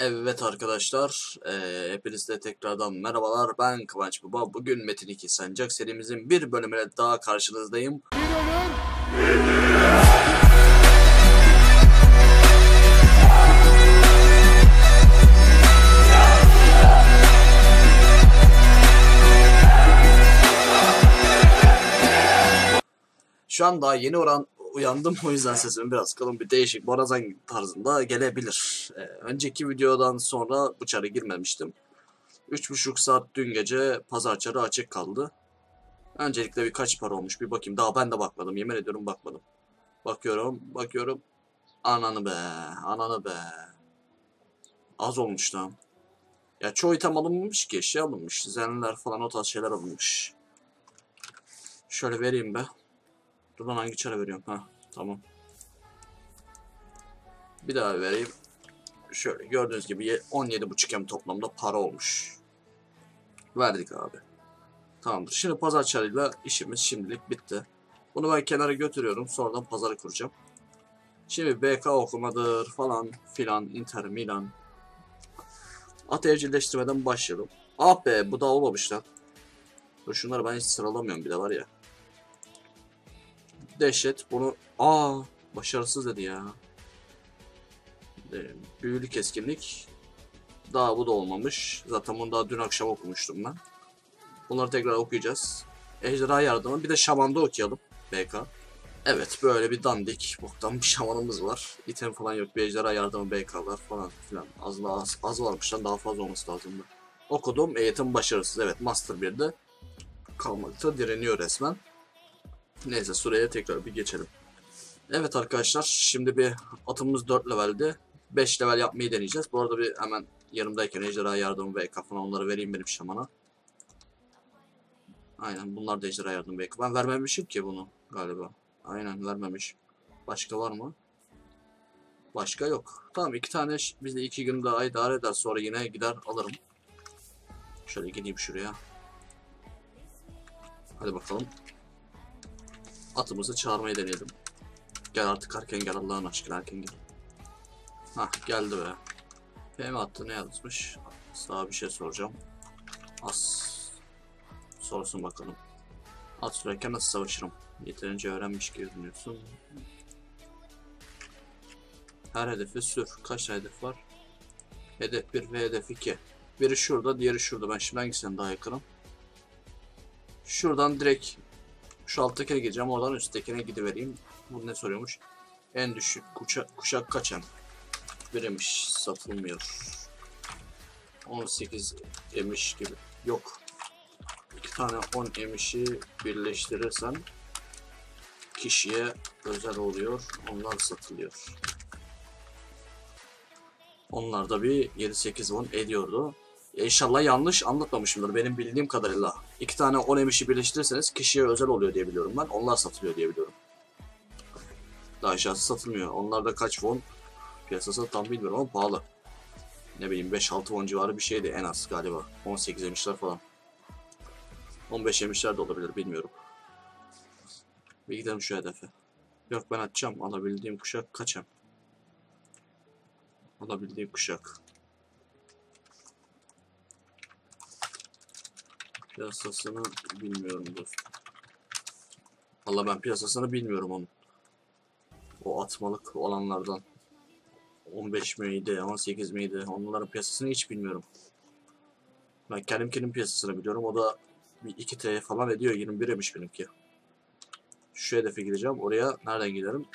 Evet arkadaşlar, eee hepinize tekrardan merhabalar. Ben Kıvanç Baba. Bugün Metin 2 Sancak serimizin bir bölümüne daha karşınızdayım. Şu an daha yeni oran uyandım o yüzden sesim biraz kalın bir değişik borazan tarzında gelebilir. Ee, önceki videodan sonra bıçarı girmemiştim. 3,5 saat dün gece pazar çarı açık kaldı. Öncelikle bir kaç para olmuş bir bakayım. Daha ben de bakmadım yemin ediyorum bakmadım. Bakıyorum bakıyorum. Ananı be ananı be. Az olmuş lan. Ya çoğu item alınmamış ki şey alınmış. Zenler falan o tarz şeyler alınmış. Şöyle vereyim be. Dur hangi çara veriyorum? Ha tamam. Bir daha vereyim. Şöyle gördüğünüz gibi 17.5 em toplamda para olmuş. Verdik abi. Tamamdır. Şimdi pazar çarıyla işimiz şimdilik bitti. Bunu ben kenara götürüyorum. Sonradan pazarı kuracağım. Şimdi BK okumadır falan filan Inter Milan. At evcilleştirmeden başlayalım. Ah be bu da olmamış lan. Dur şunları ben hiç sıralamıyorum bir de var ya. Dehşet bunu aa başarısız dedi ya. E, büyülü keskinlik. Daha bu da olmamış. Zaten bunu daha dün akşam okumuştum ben. Bunları tekrar okuyacağız. Ejderha yardımı bir de şamanda okuyalım. BK. Evet böyle bir dandik boktan bir şamanımız var. İtem falan yok bir ejderha yardımı BK'lar falan filan. Az, az, az varmış lan daha fazla olması lazımdı. Okudum eğitim başarısız evet Master 1'de kalmakta direniyor resmen. Neyse sıraya tekrar bir geçelim. Evet arkadaşlar şimdi bir atımız 4 levelde. 5 level yapmayı deneyeceğiz. Bu arada bir hemen yanımdayken ejderha yardımı ve kafana onları vereyim benim şamana. Aynen bunlar da ejderha yardımı ve Ben vermemişim ki bunu galiba. Aynen vermemiş. Başka var mı? Başka yok. Tamam iki tane biz de iki gün daha idare eder sonra yine gider alırım. Şöyle gideyim şuraya. Hadi bakalım atımızı çağırmayı deneyelim. Gel artık erken gel Allah'ın aşkına erken gel. Hah geldi be. PM attı ne yazmış? Sana bir şey soracağım. As. Sorsun bakalım. At sürerken nasıl savaşırım? Yeterince öğrenmiş gibi görünüyorsun. Her hedefi sür. Kaç hedef var? Hedef 1 ve hedef 2. Biri şurada, diğeri şurada. Ben şimdi hangisinden daha yakınım? Şuradan direkt şu alttakine gideceğim. Oradan üsttekine gidivereyim. Bu ne soruyormuş? En düşük kuşak, kuşak kaçan? Birimiş. Satılmıyor. 18 emiş gibi. Yok. İki tane 10 emişi birleştirirsen kişiye özel oluyor. Onlar satılıyor. Onlar da bir 7-8 won ediyordu. İnşallah yanlış anlatmamışımdır benim bildiğim kadarıyla. İki tane 10 emişi birleştirirseniz kişiye özel oluyor diye biliyorum ben. Onlar satılıyor diye biliyorum. Daha aşağısı satılmıyor. Onlar da kaç won piyasası tam bilmiyorum ama pahalı. Ne bileyim 5-6 won civarı bir şeydi en az galiba. 18 emişler falan. 15 emişler de olabilir bilmiyorum. Bir gidelim şu hedefe. Yok ben açacağım. Alabildiğim kuşak kaçam. Alabildiğim kuşak. Piyasasını bilmiyorum dostum. Valla ben piyasasını bilmiyorum onun. O atmalık olanlardan. 15 miydi, 18 miydi? Onların piyasasını hiç bilmiyorum. Ben kendimkinin piyasasını biliyorum. O da bir 2 T falan ediyor. 21 emiş benimki. Şu hedefe gideceğim. Oraya nereden giderim?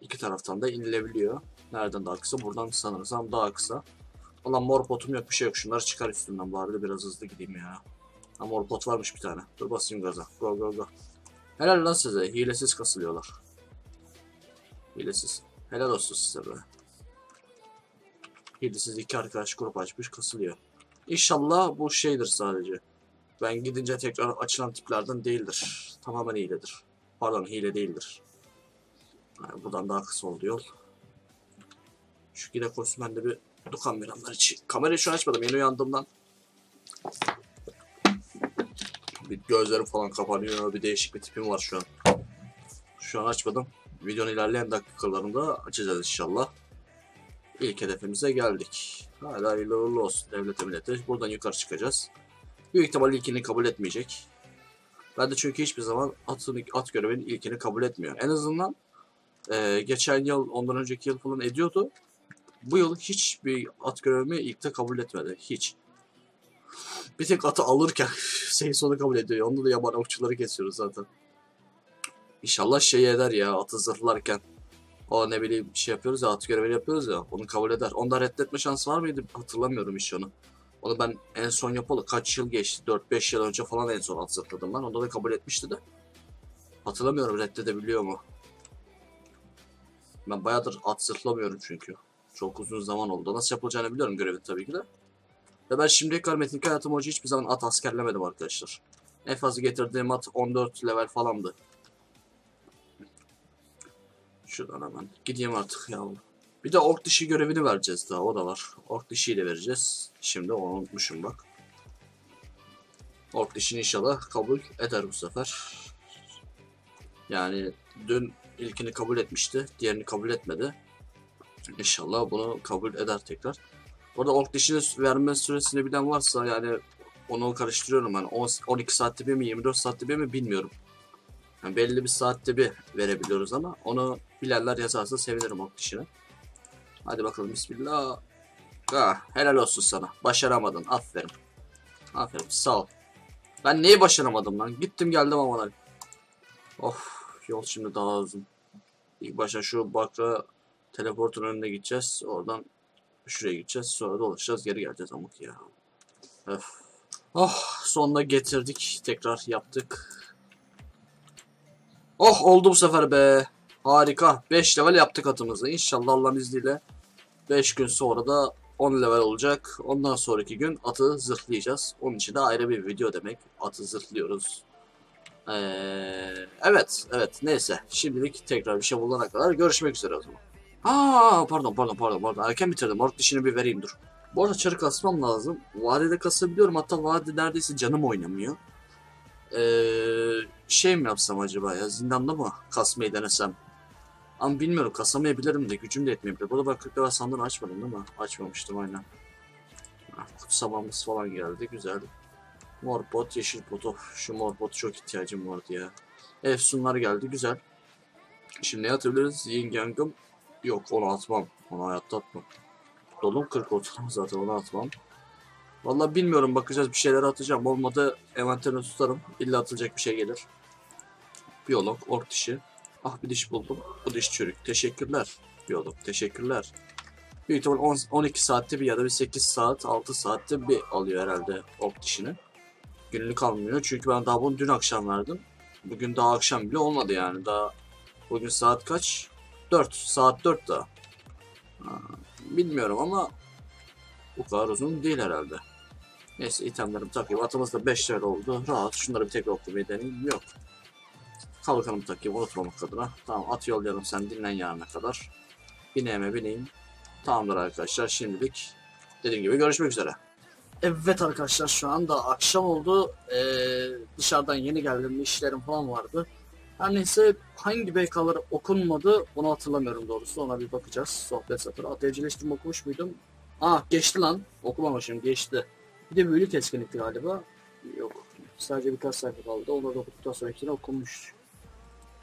İki taraftan da inilebiliyor. Nereden daha kısa? Buradan sanırsam daha kısa. Ulan mor potum yok bir şey yok. Şunları çıkar üstünden bari de biraz hızlı gideyim ya. Ha mor pot varmış bir tane. Dur basayım gaza. Go go go. Helal lan size. Hilesiz kasılıyorlar. Hilesiz. Helal olsun size be. Hilesiz iki arkadaş grup açmış kasılıyor. İnşallah bu şeydir sadece. Ben gidince tekrar açılan tiplerden değildir. Tamamen hiledir. Pardon hile değildir. Yani buradan daha kısa oldu yol. Şu gide de bir Dur kameramlar için. Kamerayı şu an açmadım yeni uyandığımdan. Bir gözlerim falan kapanıyor. Bir değişik bir tipim var şu an. Şu an açmadım. Videonun ilerleyen dakikalarında açacağız inşallah. İlk hedefimize geldik. Hala hayırlı uğurlu olsun devlete millete. Buradan yukarı çıkacağız. Büyük ihtimalle ilkini kabul etmeyecek. Ben de çünkü hiçbir zaman atın, at görevinin ilkini kabul etmiyor. En azından e, geçen yıl, ondan önceki yıl falan ediyordu. Bu yıl hiçbir at görevimi ilkte kabul etmedi. Hiç. Bir tek atı alırken şey sonu kabul ediyor. Onda da yaban okçuları kesiyoruz zaten. İnşallah şey eder ya atı zırhlarken. O ne bileyim şey yapıyoruz ya at görevi yapıyoruz ya onu kabul eder. Onda reddetme şansı var mıydı hatırlamıyorum hiç onu. Onu ben en son yapalı kaç yıl geçti 4-5 yıl önce falan en son at zırhladım ben. Onda da kabul etmişti de. Hatırlamıyorum reddedebiliyor mu. Ben bayağıdır at zırhlamıyorum çünkü. Çok uzun zaman oldu. Nasıl yapılacağını biliyorum görevin tabii ki de. Ve ben şimdiye kadar Metin hayatım hoca hiçbir zaman at askerlemedim arkadaşlar. En fazla getirdiğim at 14 level falandı. Şuradan hemen gideyim artık ya. Bir de ork dişi görevini vereceğiz daha o da var. Ork dişiyi de vereceğiz. Şimdi onu unutmuşum bak. Ork dişini inşallah kabul eder bu sefer. Yani dün ilkini kabul etmişti. Diğerini kabul etmedi. İnşallah bunu kabul eder tekrar. Orada ork dişini verme süresini bilen varsa yani onu karıştırıyorum ben. 12 saatte bir mi 24 saatte bir mi bilmiyorum. Yani belli bir saatte bir verebiliyoruz ama onu bilenler yazarsa sevinirim ork dişine. Hadi bakalım bismillah. Ah, helal olsun sana. Başaramadın. Aferin. Aferin. Sağ ol. Ben neyi başaramadım lan? Gittim geldim ama lan. Of. Yol şimdi daha uzun. İlk başta şu bakra teleportun önüne gideceğiz. Oradan şuraya gideceğiz. Sonra dolaşacağız. Geri geleceğiz amık ya. Öf. Oh sonunda getirdik. Tekrar yaptık. Oh oldu bu sefer be. Harika. 5 level yaptık atımızı. İnşallah Allah'ın izniyle 5 gün sonra da 10 level olacak. Ondan sonraki gün atı zırhlayacağız. Onun için de ayrı bir video demek. Atı zırhlıyoruz. Ee, evet, evet. Neyse. Şimdilik tekrar bir şey bulana kadar görüşmek üzere o zaman. Aa, pardon, pardon, pardon, pardon. Erken bitirdim. Ork dişini bir vereyim dur. Bu arada çarı kasmam lazım. Vadide kasabiliyorum. Hatta vade neredeyse canım oynamıyor. Ee, şey mi yapsam acaba ya? Zindanda mı kasmayı denesem? Ama bilmiyorum kasamayabilirim de gücüm de etmeyebilir. Burada bak 40 lira sandığını açmadım değil mi? Açmamıştım aynen. Kutsamamız falan geldi güzel. Mor pot, yeşil pot. Of şu mor pot çok ihtiyacım vardı ya. Efsunlar geldi güzel. Şimdi ne atabiliriz? Yin Yang'ım. Yok onu atmam. Onu hayatta atmam. Dolum 40 ortalama zaten onu atmam. Vallahi bilmiyorum bakacağız bir şeyler atacağım. Olmadı envanterini tutarım. İlla atılacak bir şey gelir. Biyolog, ork dişi. Ah bir diş buldum. Bu diş çürük. Teşekkürler. Biyolog teşekkürler. Büyük ihtimal 10, 12 saatte bir ya da bir 8 saat 6 saatte bir alıyor herhalde ork dişini. Günlük almıyor çünkü ben daha bunu dün akşam verdim. Bugün daha akşam bile olmadı yani. Daha bugün saat kaç? 4. Saat 4 daha. Ha, bilmiyorum ama bu kadar uzun değil herhalde. Neyse itemlerimi takayım. Atımız da 5 lira oldu. Rahat. Şunları bir tekrar okumayı deneyim. Yok. Kalkanımı takayım unutmamak adına. Tamam at yollayalım sen dinlen yarına kadar. Bineğime bineyim. Tamamdır arkadaşlar şimdilik. Dediğim gibi görüşmek üzere. Evet arkadaşlar şu anda akşam oldu. Ee, dışarıdan yeni geldim. işlerim falan vardı. Her neyse hangi BK'lar okunmadı onu hatırlamıyorum doğrusu. Ona bir bakacağız. Sohbet satırı. Ateycileştirme okumuş muydum? Ah geçti lan. Okumamışım geçti. Bir de büyülük etkinlikti galiba. Yok. Sadece birkaç sayfa kaldı. Onu da okuduktan sonrakini okumuş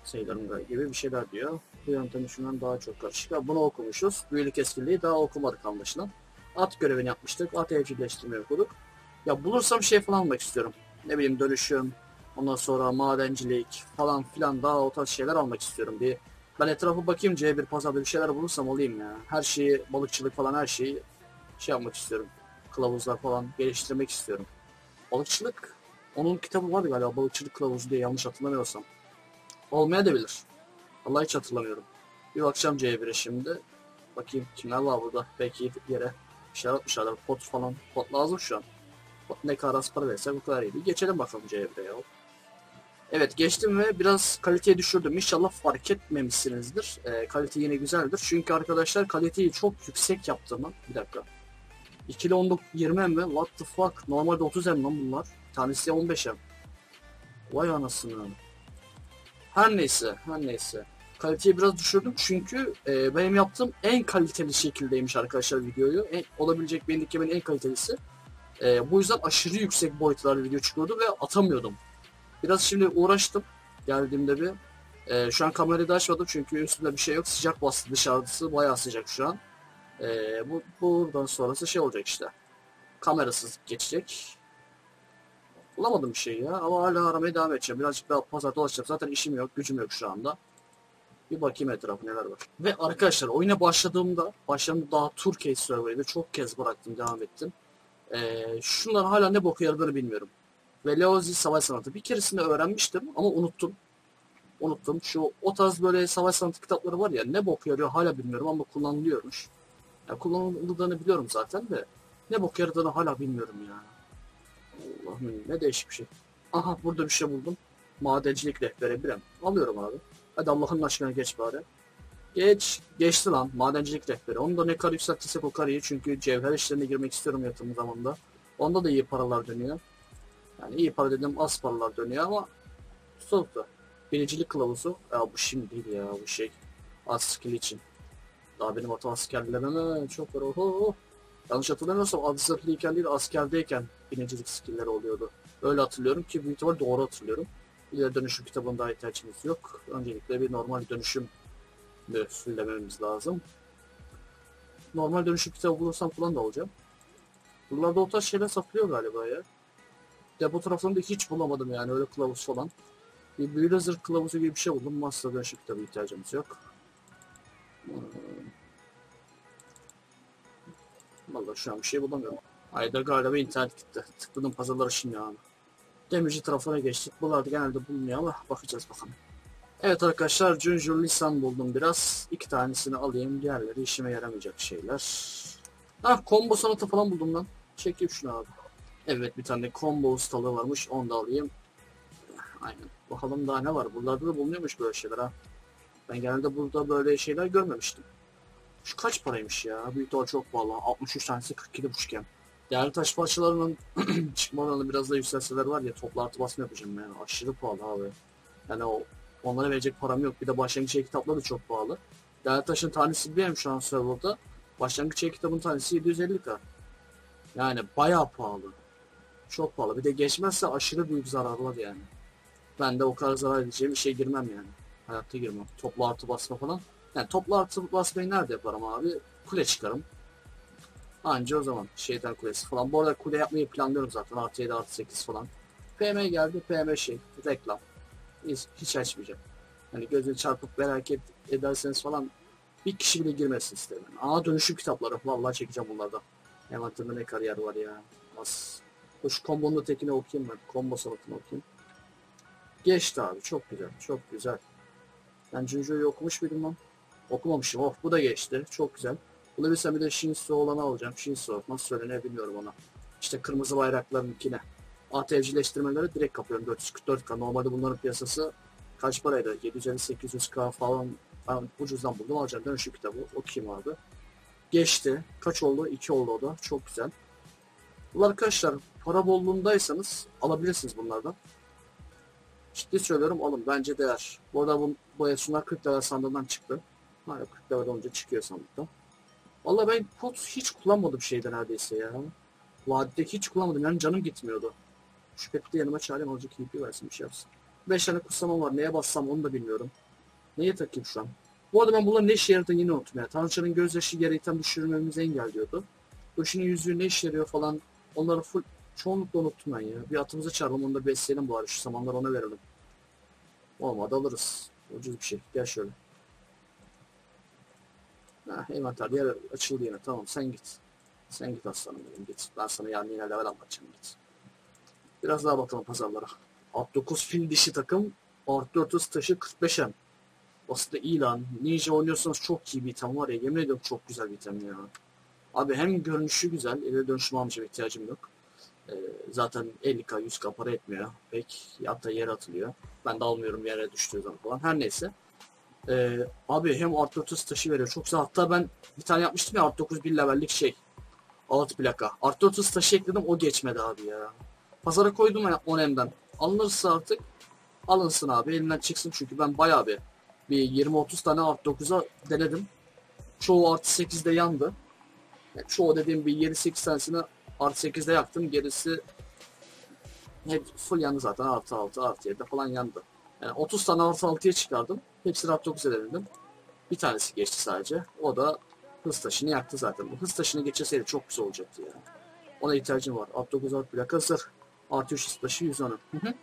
sayılarım gibi bir şeyler diyor. Bu yöntem düşünen daha çok karışık. Bunu okumuşuz. Büyülük etkinliği daha okumadık anlaşılan. At görevini yapmıştık. At evcilleştirmeyi okuduk. Ya bulursam şey falan almak istiyorum. Ne bileyim dönüşüm, ondan sonra madencilik falan filan daha o tarz şeyler almak istiyorum. Bir ben etrafa bakayım C1 pazarda bir şeyler bulursam alayım ya. Her şeyi balıkçılık falan her şeyi şey yapmak istiyorum. Kılavuzlar falan geliştirmek istiyorum. Balıkçılık onun kitabı vardı galiba balıkçılık kılavuzu diye yanlış hatırlamıyorsam. Olmaya da bilir. Allah hiç hatırlamıyorum. Bir bakacağım C1'e şimdi. Bakayım kimler var burada. Belki yere bir şeyler atmışlardır. Pot falan. Pot lazım şu an. Ne kadar az para verse bu kadar iyi. Bir geçelim bakalım C1'e ya. Evet geçtim ve biraz kaliteyi düşürdüm. İnşallah fark etmemişsinizdir. E, kalite yine güzeldir. Çünkü arkadaşlar kaliteyi çok yüksek yaptım. Bir dakika. 2 ile 19, 20 mi? What the fuck? Normalde 30 M lan bunlar. Tanesi 15 M. Vay anasını. Her neyse, her neyse. Kaliteyi biraz düşürdüm çünkü e, benim yaptığım en kaliteli şekildeymiş arkadaşlar videoyu. En, olabilecek benim dikkemin en kalitelisi. E, bu yüzden aşırı yüksek boyutlarda video çıkıyordu ve atamıyordum. Biraz şimdi uğraştım geldiğimde bir. E, şu an kamerayı da açmadım çünkü üstünde bir şey yok. Sıcak bastı dışarısı bayağı sıcak şu an. E, bu buradan sonrası şey olacak işte. Kamerasız geçecek. Bulamadım bir şey ya ama hala aramaya devam edeceğim. Birazcık daha pazar dolaşacağım. Zaten işim yok, gücüm yok şu anda. Bir bakayım etrafı neler var. Ve arkadaşlar oyuna başladığımda, başladığımda daha Turkey serverıydı. Çok kez bıraktım, devam ettim. Ee, şunlar hala ne boku yaradığını bilmiyorum. Ve Leozi savaş sanatı. Bir keresinde öğrenmiştim ama unuttum. Unuttum. Şu o tarz böyle savaş sanatı kitapları var ya ne bok yarıyor hala bilmiyorum ama kullanılıyormuş. Yani kullanıldığını biliyorum zaten de ne bok yaradığını hala bilmiyorum ya. Allah'ım ne değişik bir şey. Aha burada bir şey buldum. Madencilik rehberi bilem. Alıyorum abi. Hadi Allah'ın aşkına geç bari. Geç. Geçti lan madencilik rehberi. Onu da ne kadar yükseltirsek o kadar iyi. Çünkü cevher işlerine girmek istiyorum yakın zamanda. Onda da iyi paralar dönüyor. Yani iyi para dedim az paralar dönüyor ama soğukta. Biricilik kılavuzu. Ya bu şimdi değil ya bu şey. Az skill için. Daha benim ata askerlememe çok var. Oho. Yanlış hatırlamıyorsam hazırlıyken değil askerdeyken binicilik skillleri oluyordu. Öyle hatırlıyorum ki büyük ihtimal doğru hatırlıyorum. İleri dönüşüm kitabında ihtiyacımız yok. Öncelikle bir normal dönüşüm fullememiz lazım. Normal dönüşüm kitabı bulursam falan da alacağım. Buralarda o tarz şeyler satılıyor galiba ya. Depo taraflarında hiç bulamadım yani öyle kılavuz falan. Bir zırh kılavuzu gibi bir şey buldum. Master dönüşüm kitabı ihtiyacımız yok. Vallahi şu an bir şey bulamıyorum. Ayda galiba internet gitti. Tıkladım pazarlar şimdi abi. Demirci tarafına geçtik. Buralarda genelde bulunmuyor ama bakacağız bakalım. Evet arkadaşlar Junjur Lisan buldum biraz. İki tanesini alayım. Diğerleri işime yaramayacak şeyler. Ha combo sanatı falan buldum lan. Çekeyim şunu abi. Evet bir tane combo ustalığı varmış. Onu da alayım. Aynen. Bakalım daha ne var. Buralarda da bulunuyormuş böyle şeyler ha. Ben genelde burada böyle şeyler görmemiştim. Şu kaç paraymış ya? Büyük ihtimal çok pahalı. 63 tanesi 42,5 iken. Değerli taş parçalarının çıkma biraz da yükselseler var ya toplu artı basma yapacağım yani. Aşırı pahalı abi. Yani o onlara verecek param yok. Bir de başlangıç kitapları da çok pahalı. Değerli taşın tanesi bilmiyorum şu an serverda. Başlangıç kitabın tanesi 750k. Yani bayağı pahalı. Çok pahalı. Bir de geçmezse aşırı büyük zarar var yani. Ben de o kadar zarar edeceğim bir şey girmem yani. Hayatta girmem. Toplu artı basma falan. Yani toplu artı basmayı nerede yaparım abi? Kule çıkarım. Anca o zaman şeytan kulesi falan. Bu arada kule yapmayı planlıyorum zaten. Artı 7 artı 8 falan. PM geldi. PM şey. Reklam. Hiç, hiç açmayacağım. Hani gözünü çarpıp merak et, ederseniz falan bir kişi bile girmesin isterim. Aa dönüşüm kitapları. Vallahi çekeceğim bunlardan. Envanterinde ne kariyer var ya. Az. Şu kombonun tekini okuyayım ben. Combo sanatını okuyayım. Geçti abi. Çok güzel. Çok güzel. Ben Junjo'yu okumuş muydum lan? Okumamışım. Oh bu da geçti. Çok güzel. Bulabilsem bir de Shinso olanı alacağım. Shinso. Nasıl söylenir bilmiyorum ona. İşte kırmızı bayraklarınkine. AT evcilleştirmeleri direkt kapıyorum. 444k. Normalde bunların piyasası kaç paraydı? 750-800k falan. Ben ucuzdan buldum. Alacağım. Dönüşüm kitabı. Okuyayım abi. Geçti. Kaç oldu? 2 oldu o da. Çok güzel. Bunlar arkadaşlar para bolluğundaysanız alabilirsiniz bunlardan. Ciddi söylüyorum alın. Bence değer. Bu arada bu, bu şunlar 40 lira sandığından çıktı. Hala 40 liradan önce çıkıyor sandıkta. Valla ben pot hiç kullanmadım şeyden neredeyse ya. Vadide hiç kullanmadım yani canım gitmiyordu. Şu peti de yanıma çağırayım azıcık HP versin bir şey yapsın. 5 tane kutsamam var neye bassam onu da bilmiyorum. Neye takayım şu an? Bu arada ben bunların ne işe yaradığını yine unuttum ya. Tanrıçanın gözyaşı yere düşürmemizi engelliyordu. Işının yüzüğü ne işe yarıyor falan. Onları full çoğunlukla unuttum ben ya. Bir atımızı çağıralım onu da besleyelim bari şu zamanlar ona verelim. Olmadı alırız. Ucuz bir şey. Gel şöyle. Ha, envanter yer açıldı yine. Tamam sen git. Sen git aslanım benim git. Ben sana yarın yine level anlatacağım git. Biraz daha bakalım pazarlara. 69 fil dişi takım. Artı 400 taşı 45 m. Aslında iyi lan. Ninja oynuyorsanız çok iyi bir item var ya. Yemin ediyorum çok güzel bir item ya. Abi hem görünüşü güzel. İleri dönüşüm almayacağım ihtiyacım yok. Ee, zaten 50k 100k para etmiyor. Pek hatta yere atılıyor. Ben de almıyorum yere düştüğü zaman falan. Her neyse. Ee, abi hem art 30 taşı veriyor. Çok güzel. Hatta ben bir tane yapmıştım ya art 9 bir levellik şey. Alt plaka. Art 30 taşı ekledim o geçmedi abi ya. Pazara koydum ya 10 M'den. Alınırsa artık alınsın abi. Elinden çıksın çünkü ben bayağı bir bir 20-30 tane art 9'a denedim. Çoğu artı 8'de yandı. Yani çoğu dediğim bir 7-8 tanesini artı 8'de yaktım. Gerisi hep full yandı zaten artı 6 artı 7'de falan yandı. Yani 30 tane artı 6'ya çıkardım. Hepsini artı 9'a denedim. Bir tanesi geçti sadece. O da hız taşını yaktı zaten. Bu hız taşını geçirseydi çok güzel olacaktı ya. Ona ihtiyacım var. Alt 9 alt plaka zırh. Artı 3 hız taşı 110'ı. Hı hı.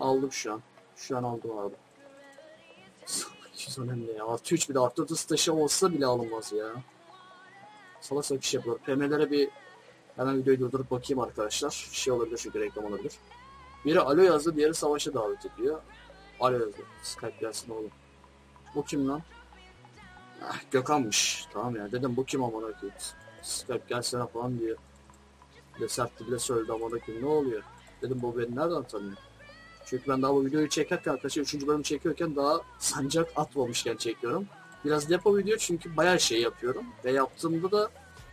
Aldım şu an. Şu an aldım abi. 110 hem de ya. Artı 3 bir de artı 4 hız taşı olsa bile alınmaz ya. Salak salak bir şey yapıyor. PM'lere bir hemen videoyu durdurup bakayım arkadaşlar. Şey olabilir çünkü reklam olabilir. Biri alo yazdı, diğeri savaşa davet ediyor. Alo yazdı. Skype gelsin oğlum. Bu kim lan? Ah, Gökhan'mış. Tamam ya. Dedim bu kim amına koyayım. Skype gelsene falan diyor. Bir de sertli bile söyledi amına koyayım. Ne oluyor? Dedim bu beni nereden tanıyor? Çünkü ben daha bu videoyu çekerken arkadaşlar 3. bölümü çekiyorken daha sancak atmamışken çekiyorum. Biraz depo video çünkü bayağı şey yapıyorum. Ve yaptığımda da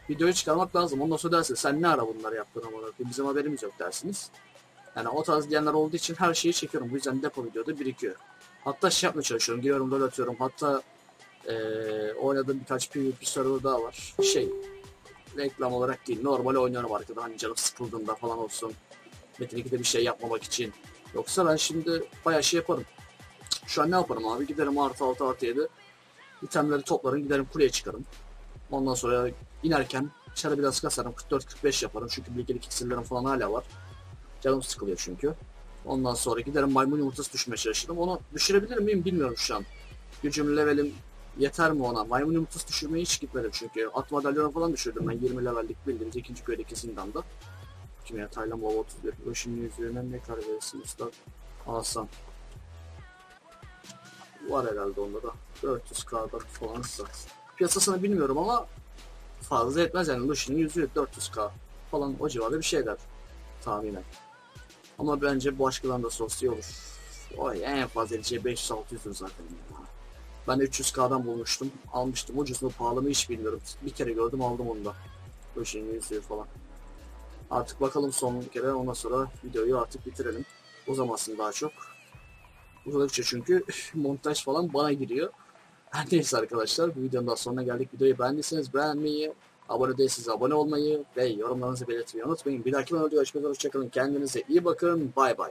videoyu çıkarmak lazım. Ondan sonra dersin sen ne ara bunları yaptın koyayım bizim haberimiz yok dersiniz. Yani o tarz diyenler olduğu için her şeyi çekiyorum. Bu yüzden depo videoda birikiyor. Hatta şey yapmaya çalışıyorum. Giriyorum rol atıyorum. Hatta eee oynadığım birkaç PvP server daha var. Şey reklam olarak değil. Normal oynuyorum arkada. Hani canım sıkıldığında falan olsun. Metin 2'de bir şey yapmamak için. Yoksa ben şimdi bayağı şey yaparım. Şu an ne yaparım abi? Giderim artı 6 artı 7. İtemleri toplarım. Giderim kuleye çıkarım. Ondan sonra inerken içeri biraz kasarım. 44-45 yaparım. Çünkü bilgelik iksirlerim falan hala var. Canım sıkılıyor çünkü. Ondan sonra giderim maymun yumurtası düşmeye çalışırım. Onu düşürebilir miyim bilmiyorum şu an. Gücüm, levelim yeter mi ona? Maymun yumurtası düşürmeye hiç gitmedim çünkü. At madalyonu falan düşürdüm ben 20 levellik bildiğimiz ikinci köydeki zindanda. Kim ya Taylan Baba 31. Başının yüzüğüne ne kar verirsin usta? Alsam. Var herhalde onda da. 400k'dan falan sat. Piyasasını bilmiyorum ama fazla etmez yani. Lucian'ın yüzüğü 400k falan o civarda bir şeyler tahminen. Ama bence aşkıdan da soslu olur. O en fazla edeceği 500-600'dür zaten. ya. Ben de 300k'dan bulmuştum. Almıştım. Ucuz mu pahalı mı hiç bilmiyorum. Bir kere gördüm aldım onu da. Lucian'ın yüzüğü falan. Artık bakalım son kere ondan sonra videoyu artık bitirelim. Uzamasın daha çok. Uzadıkça çünkü montaj falan bana giriyor. Her neyse arkadaşlar bu videonun daha sonuna geldik. Videoyu beğendiyseniz beğenmeyi, abone değilseniz abone olmayı ve yorumlarınızı belirtmeyi unutmayın. Bir dahaki videoda görüşmek üzere. Hoşçakalın. Kendinize iyi bakın. Bay bay.